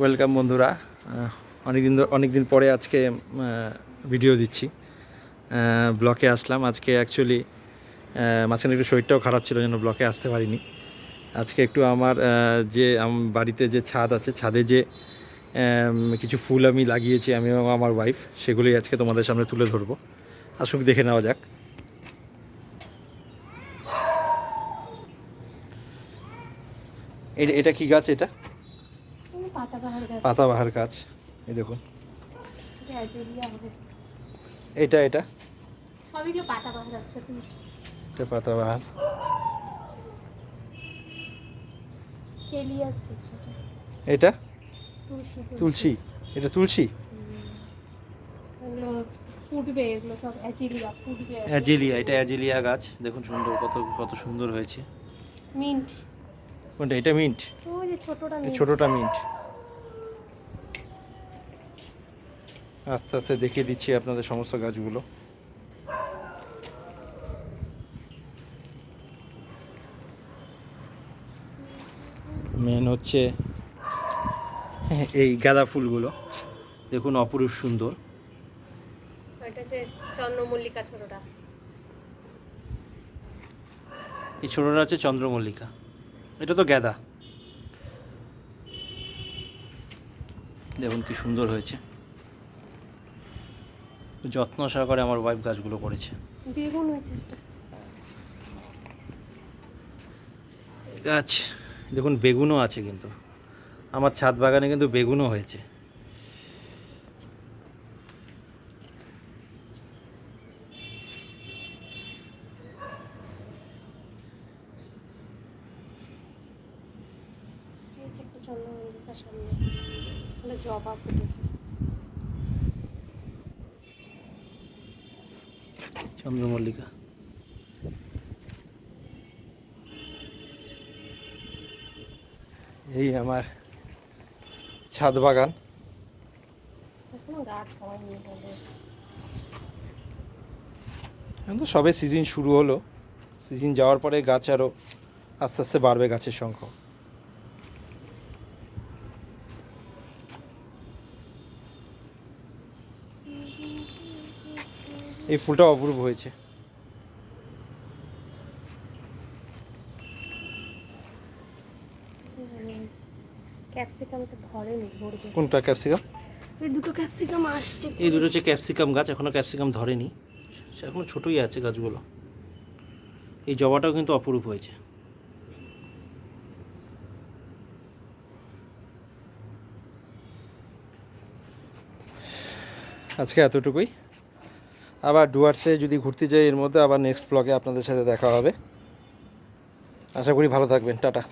Welcome বন্ধুরা। অনেক দিন অনেক দিন পরে আজকে ভিডিও দিচ্ছি। ব্লকে আসলাম। আজকে অ্যাকচুয়ালি মাঝখানে একটু শরীরটাও খারাপ ছিল, যেন ব্লকে আসতে পারিনি। আজকে একটু আমার যে বাড়িতে যে ছাদ আছে, ছাদে যে কিছু ফুল আমি লাগিয়েছি, আমি এবং আমার ওয়াইফ সেগুলোই আজকে তোমাদের সামনে তুলে ধরবো। আসুক, দেখে নেওয়া যাক। এটা কি গাছ এটা? পাতাবাহার গাছ। এই দেখুন। এটা এটা পাতাবাহার এটা পাতাবাহার। এটা। তুলসী এটা তুলসী? এগুলো ফুটবে এগুলো সব অ্যাজিলিয়া ফুটবে। অ্যাজিলিয়া এটা অ্যাজিলিয়া গাছ। দেখুন সুন্দর কত কত সুন্দর হয়েছে। মিন্ট। কোনটা এটা মিন্ট? ওই যে ছোটটা এই ছোটোটা মিন্ট। আস্তে আস্তে দেখিয়ে দিচ্ছি আপনাদের সমস্ত গাছগুলো। মেন হচ্ছে এই গাঁদা ফুলগুলো। দেখুন অপরূপ সুন্দর। চন্দ্রমল্লিকা ছোটটা। এই ছোটোটা হচ্ছে চন্দ্রমল্লিকা। এটা তো গ্যাদা দেখুন কি সুন্দর হয়েছে। যত্ন সহকারে আমার ওয়াইফ গাছগুলো করেছে। বেগুন হয়েছে গাছ দেখুন বেগুনও আছে কিন্তু। আমার ছাদ বাগানে কিন্তু বেগুনও হয়েছে। জবা ফুটেছে। চন্দ্রমল্লিকা। এই আমার ছাদ বাগান। এখনও তো সবে সিজন শুরু হলো। সিজন যাওয়ার পরে গাছ আরও আস্তে আস্তে বাড়বে গাছের সংখ্যা এই ফুলটা অপূর্ব হয়েছে। ক্যাপসিকামটা ধরেনি কোনটা ক্যাপসিকাম? এই দুটো ক্যাপসিকাম আসছে। এই দুটো হচ্ছে ক্যাপসিকাম গাছ এখনও ক্যাপসিকাম ধরেনি। সে এখনও ছোটোই আছে গাছগুলো। এই জবাটাও কিন্তু অপরূপ হয়েছে। আজকে এতটুকুই। আবার ডুয়ার্সে যদি ঘুরতে যাই এর মধ্যে আবার নেক্সট ব্লগে আপনাদের সাথে দেখা হবে। আশা করি ভালো থাকবেন। টাটা।